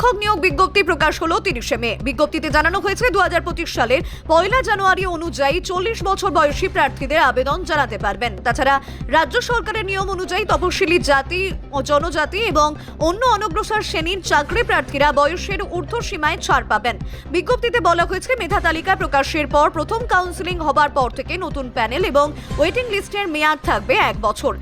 শিক্ষক নিয়োগ বিজ্ঞপ্তি প্রকাশ হলো তিরিশে মে। বিজ্ঞপ্তিতে জানানো হয়েছে দু সালের পয়লা জানুয়ারি অনুযায়ী চল্লিশ বছর বয়সী প্রার্থীদের আবেদন জানাতে পারবেন। তাছাড়া রাজ্য সরকারের নিয়ম অনুযায়ী তপশিলি জাতি, জনজাতি এবং অন্য অনগ্রসর শ্রেণির চাকরি প্রার্থীরা বয়সের ঊর্ধ্ব সীমায় ছাড় পাবেন। বিজ্ঞপ্তিতে বলা হয়েছে, মেধা তালিকা প্রকাশের পর প্রথম কাউন্সিলিং হবার পর থেকে নতুন প্যানেল এবং ওয়েটিং লিস্টের মেয়াদ থাকবে এক বছর।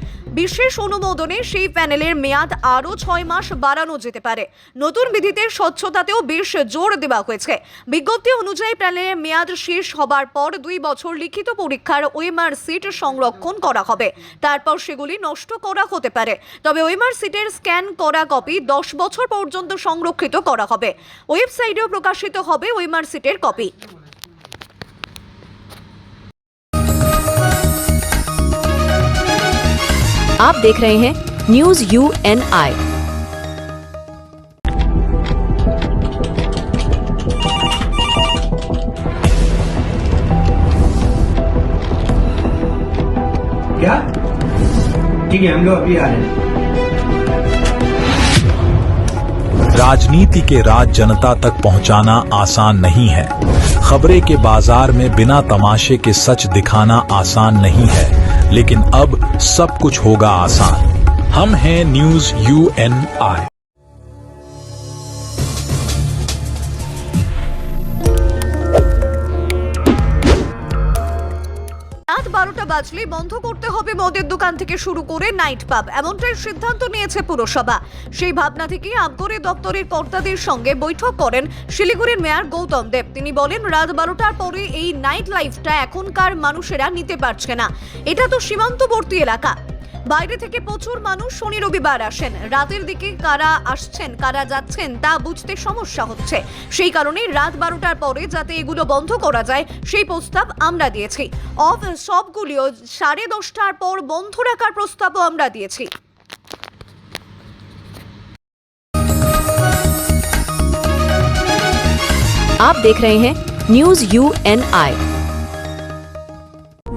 বিশেষ অনুমোদনে সেই প্যানেলের মেয়াদ আরও ছয় মাস বাড়ানো যেতে পারে। নতুন বিধিতে স্বচ্ছতাতেও বেশ জোর দেওয়া হয়েছে। বিজ্ঞপ্তি অনুযায়ী প্যানেলের মেয়াদ শেষ হবার পর দুই বছর লিখিত পরীক্ষার ওয়েমার সিট সংরক্ষণ করা হবে। তারপর সেগুলি নষ্ট করা হতে পারে। তবে ওয়েমার সিটের স্ক্যান করা কপি দশ বছর পর্যন্ত সংরক্ষিত করা হবে। ওয়েবসাইটেও প্রকাশিত হবে ওয়েমার সিটের কপি। आप देख रहे हैं न्यूज़ यू एन आई क्या? ठीक है हम लोग अभी आ रहे हैं। राजनीति के राज जनता तक पहुंचाना आसान नहीं है। खबरें के बाज़ार में बिना तमाशे के सच दिखाना आसान नहीं है। लेकिन अब सब कुछ होगा आसान। हम हैं न्यूज़ यू एन आई। বাজলেই বন্ধ করতে হবে মদের দোকান থেকে শুরু করে নাইট পাব। এমনটাই সিদ্ধান্ত নিয়েছে পুরসভা। সেই ভাবনা থেকে আবগরে দপ্তরের কর্তাদের সঙ্গে বৈঠক করেন শিলিগুড়ির মেয়র গৌতম দেব। তিনি বলেন, রাত বারোটার পরে এই নাইট লাইফটা এখনকার মানুষেরা নিতে পারছে না। এটা তো সীমান্তবর্তী এলাকা। বাইরে থেকে প্রচুর মানুষ শনি রবিবার আসেন রাতের দিকে কারা আসছেন কারা যাচ্ছেন তা বুঝতে সমস্যা হচ্ছে সেই কারণে রাত বারোটার পরে যাতে এগুলো বন্ধ করা যায় সেই প্রস্তাব আমরা দিয়েছি অফ সবগুলিও সাড়ে দশটার পর বন্ধ রাখার প্রস্তাবও আমরা দিয়েছি आप देख रहे हैं न्यूज यू एन आई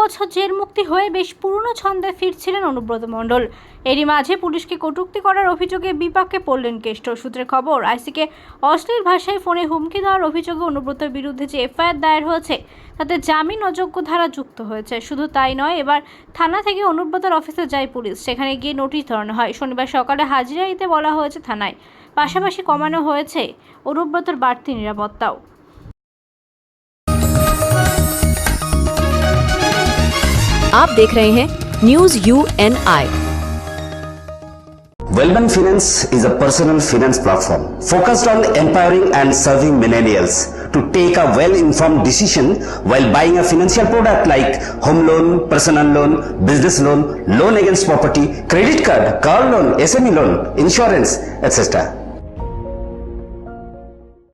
বছর জেল মুক্তি হয়ে বেশ পুরনো ছন্দে ফিরছিলেন অনুব্রত মণ্ডল। এরই মাঝে পুলিশকে কটূক্তি করার অভিযোগে বিপাকে পড়লেন কেষ্ট। সূত্রে খবর, আইসিকে অশ্লীল ভাষায় ফোনে হুমকি দেওয়ার অভিযোগে অনুব্রতের বিরুদ্ধে যে এফআইআর দায়ের হয়েছে, তাতে জামিন অযোগ্য ধারা যুক্ত হয়েছে। শুধু তাই নয়, এবার থানা থেকে অনুব্রতের অফিসে যায় পুলিশ। সেখানে গিয়ে নোটিশ ধরানো হয়। শনিবার সকালে হাজিরা দিতে বলা হয়েছে থানায়। পাশাপাশি কমানো হয়েছে অনুব্রতর বাড়তি নিরাপত্তাও। आप देख रहे हैं news U N I Wellman finance is a personal finance platform focused on empowering and serving millennials to take a well inform decision while buying a financial product like home loan personal loan business loan loan against property credit card car loan S M E loan insurance etcetera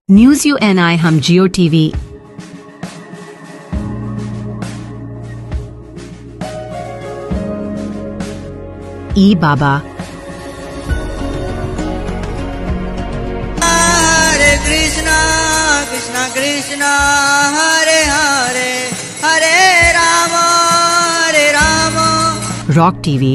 news U N I हम Geo TV E Baba Hare Krishna Krishna Krishna Hare Hare Hare Ram Hare Ram rock TV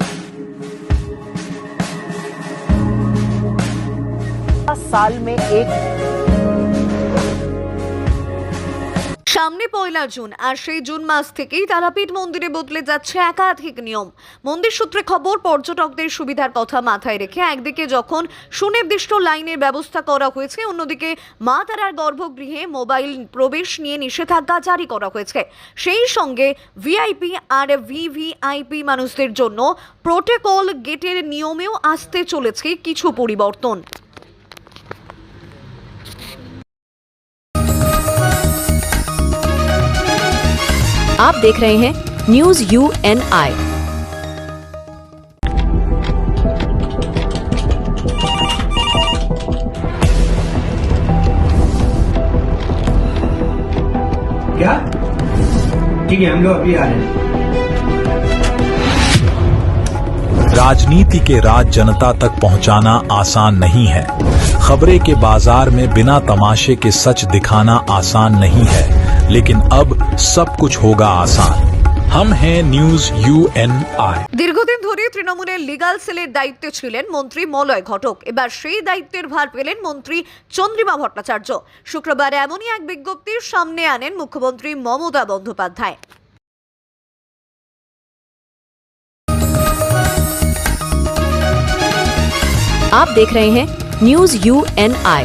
साल में एक সামনে পয়লা June আর সেই June মাস থেকেই তারাপীঠ মন্দিরে বদলে যাচ্ছে একাধিক নিয়ম মন্দির সূত্রে খবর পর্যটকদের সুবিধার কথা মাথায় রেখে একদিকে যখন সুনির্দিষ্ট লাইনের ব্যবস্থা করা হয়েছে অন্যদিকে মা তারার গর্ভগৃহে মোবাইল প্রবেশ নিয়ে নিষেধাজ্ঞা জারি করা হয়েছে সেই সঙ্গে ভিআইপি আর ভিভিআইপি মানুষদের জন্য প্রোটোকল গেটের নিয়মেও আসতে চলেছে কিছু পরিবর্তন आप देख रहे हैं न्यूज़ यू एन आई क्या? ठीक है हम लोग अभी आ रहे हैं। राजनीति के राज जनता तक पहुंचाना आसान नहीं है। खबरें के बाज़ार में बिना तमाशे के सच दिखाना आसान नहीं है। लेकिन अब सब कुछ होगा आसान हम हैं न्यूज यू एन आई দীর্ঘদিন ধরে তৃণমূলের লিগাল সেলের দায়িত্বে ছিলেন মন্ত্রী মলয় ঘটক এবার সেই দায়িত্বের ভার পেলেন মন্ত্রী চন্দ্রিমা ভট্টাচার্য শুক্রবার এমনই এক বিজ্ঞপ্তির সামনে আনেন মুখ্যমন্ত্রী মমতা বন্দ্যোপাধ্যায় आप देख रहे हैं न्यूज यू एन आई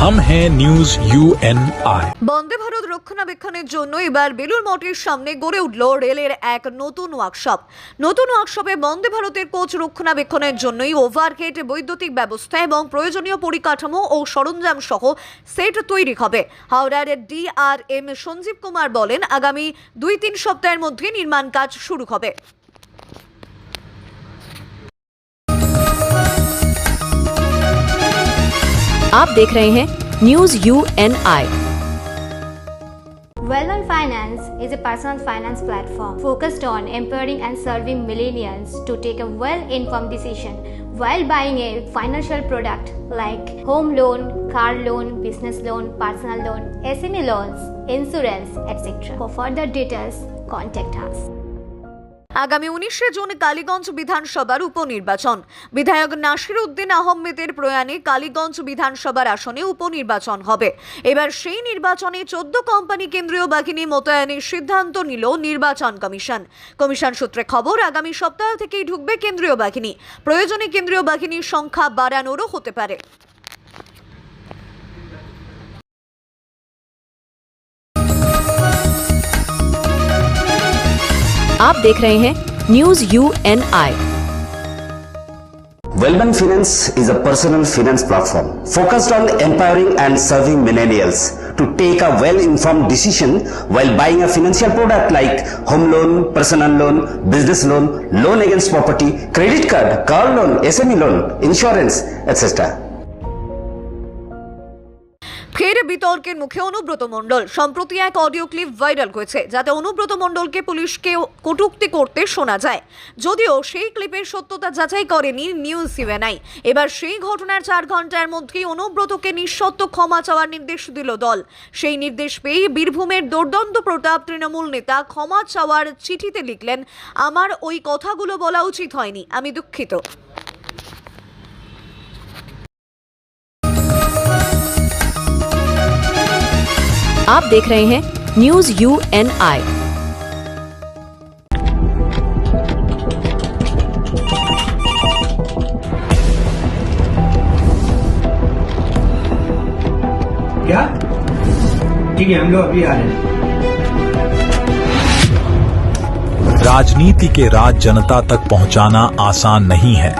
হাম হে নিউজ ইউএনআই বন্দে ভারত রক্ষণাবেক্ষণের জন্য এবার বেলুর মঠের সামনে গড়ে উঠল রেলের এক নতুন ওয়ার্কশপ নতুন ওয়ার্কশপে বন্দে ভারতের কোচ রক্ষণাবেক্ষণের জন্যই ওভারহেড বৈদ্যুতিক ব্যবস্থা এবং প্রয়োজনীয় পরিকাঠামো ও সরঞ্জাম সহ সেট তৈরি হবে। হাওড়ার ডিআরএম সঞ্জীব কুমার বলেন, আগামী দুই তিন সপ্তাহের মধ্যে নির্মাণ কাজ শুরু হবে। आप देख रहे हैं news U N I Wellman finance is a personal finance platform focused on empowering and serving millennials to take a well inform decision while buying a financial product like home loan car loan business loan personal loan S M E loan insurance etcetera for further details contact us আগামী উনিশে June Kaliganj বিধানসভার উপনির্বাচন। বিধায়ক নাসির উদ্দিন আহমেদের প্রয়াণে কালীগঞ্জ বিধানসভার আসনে উপনির্বাচন হবে। এবার সেই নির্বাচনে চোদ্দ কোম্পানি কেন্দ্রীয় বাহিনী মোতায়েনের সিদ্ধান্ত নিল নির্বাচন কমিশন। কমিশন সূত্রে খবর, আগামী সপ্তাহ থেকেই ঢুকবে কেন্দ্রীয় বাহিনী। প্রয়োজনে কেন্দ্রীয় বাহিনীর সংখ্যা বাড়ানোরও হতে পারে। आप देख रहे हैं news U N I Wellman finance is a personal finance platform focused on empowering and serving millennials to take a well informed decision while buying a financial product like home loan personal loan business loan loan against property credit card car loan S M E loan insurance etcetera ফের বিতর্কের মুখে অনুব্রত মণ্ডল। সম্প্রতি এক audio clip viral হয়েছে, যাতে অনুব্রত মণ্ডলকে পুলিশকে কটূক্তি করতে শোনা যায়। যদিও সেই ক্লিপের সত্যতা যাচাই করেনি নিউজ সিভেনাই এবার সেই ঘটনার চার ঘণ্টার মধ্যেই অনুব্রতকে নিঃশর্ত ক্ষমা চাওয়ার নির্দেশ দিল দল। সেই নির্দেশ পেয়েই বীরভূমের দুর্দন্ত প্রতাপ তৃণমূল নেতা ক্ষমা চাওয়ার চিঠিতে লিখলেন, আমার ওই কথাগুলো বলা উচিত হয়নি, আমি দুঃখিত। आप देख रहे हैं न्यूज़ यू एन आई क्या? ठीक है हम लोग अभी आ रहे हैं। राजनीति के राज जनता तक पहुंचाना आसान नहीं है।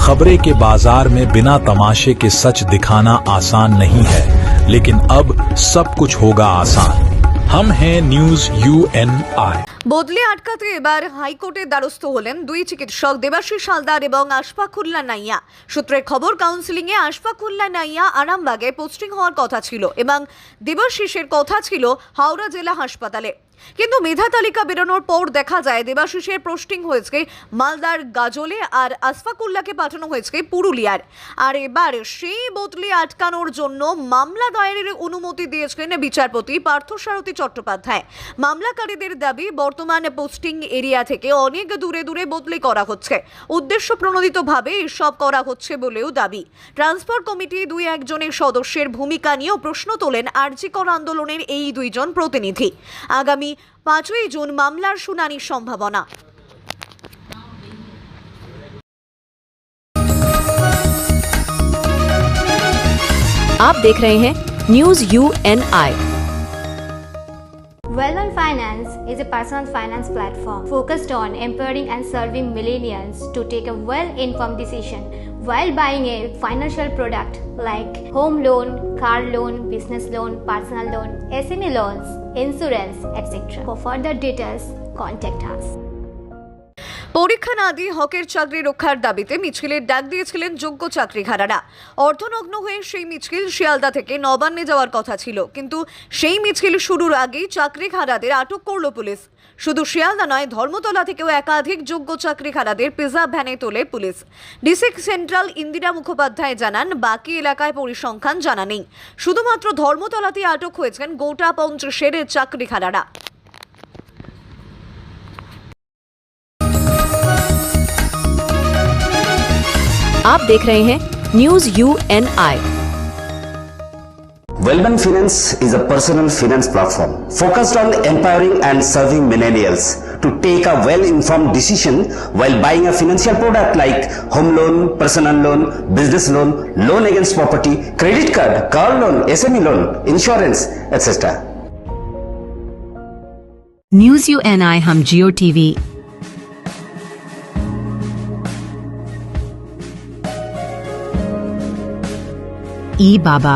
खबरें के बाज़ार में बिना तमाशे के सच दिखाना आसान नहीं है। लेकिन अब सब कुछ होगा आसान हम हैं न्यूज यू एन आई বদলে আটকাতে এবার হাইকোর্টের দ্বারস্থ হলেন দুই চিকিৎসক দেবাশিস হালদার এবং আশফাকুল্লা নাইয়া সূত্রের খবর কাউন্সিলিংয়ে আশফাকুল্লা নাইয়া আরামবাগে পোস্টিং হওয়ার কথা ছিল এবং দেবাশিসের কথা ছিল হাওড়া জেলা হাসপাতালে কিন্তু মেধা তালিকা বেরোনোর পর দেখা যায় দেবাশিসের পোস্টিং হয়েছে মালদার গাজলে আর আসফাকুল্লাকে পাঠানো হয়েছে পুরুলিয়ার। আর এবার সেই বদলি আটকানোর জন্য মামলা দায়েরের অনুমতি দিয়েছেন বিচারপতি পার্থসারথী চট্টোপাধ্যায়। মামলাকারীদের দাবি, বর্তমান পোস্টিং এরিয়া থেকে অনেক দূরে দূরে বদলি করা হচ্ছে। উদ্দেশ্য প্রণোদিতভাবে এসব করা হচ্ছে বলেও দাবি। ট্রান্সফার কমিটি দুই একজনের সদস্যের ভূমিকা নিয়েও প্রশ্ন তোলেন আরজিকর আন্দোলনের এই দুইজন প্রতিনিধি। আগামী পাঁচই জুন মামলার শুনানির সম্ভাবনা आप देख रहे हैं news U N I Wellman Finance is a personal finance platform focused on empowering and serving millennials to take a well-informed decision while buying a financial product like home loan, car loan, business loan, personal loan, SME loans, insurance, etc. For further details, contact us. পরীক্ষা না দিয়ে হকের চাকরি রক্ষার দাবিতে মিছিলের ডাক দিয়েছিলেন যোগ্য চাকরিঘারারা অর্ধনগ্ন হয়ে সেই মিছিল শিয়ালদা থেকে নবান্নে যাওয়ার কথা ছিল কিন্তু সেই মিছিল শুরুর আগেই চাকরিঘারাদের আটক করল পুলিশ শুধু শিয়ালদা নয় ধর্মতলা থেকেও একাধিক যোগ্য চাকরিঘারাদের পিজা ভ্যানে তোলে পুলিশ ডিসিক সেন্ট্রাল ইন্দিরা মুখোপাধ্যায় জানান বাকি এলাকায় পরিসংখ্যান জানা নেই শুধুমাত্র ধর্মতলাতেই আটক হয়েছেন গোটা পঞ্চাশের চাকরিঘারারা आप देख रहे हैं news U N I Wellman Finance is a personal finance platform focused on empowering and serving millennials to take a well-informed decision while buying a financial product like home loan, personal loan, business loan, loan against property, credit card, car loan, SME loan, insurance, etc. News U N I हम जियो TV E बाबा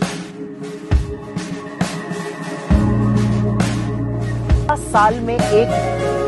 साल में एक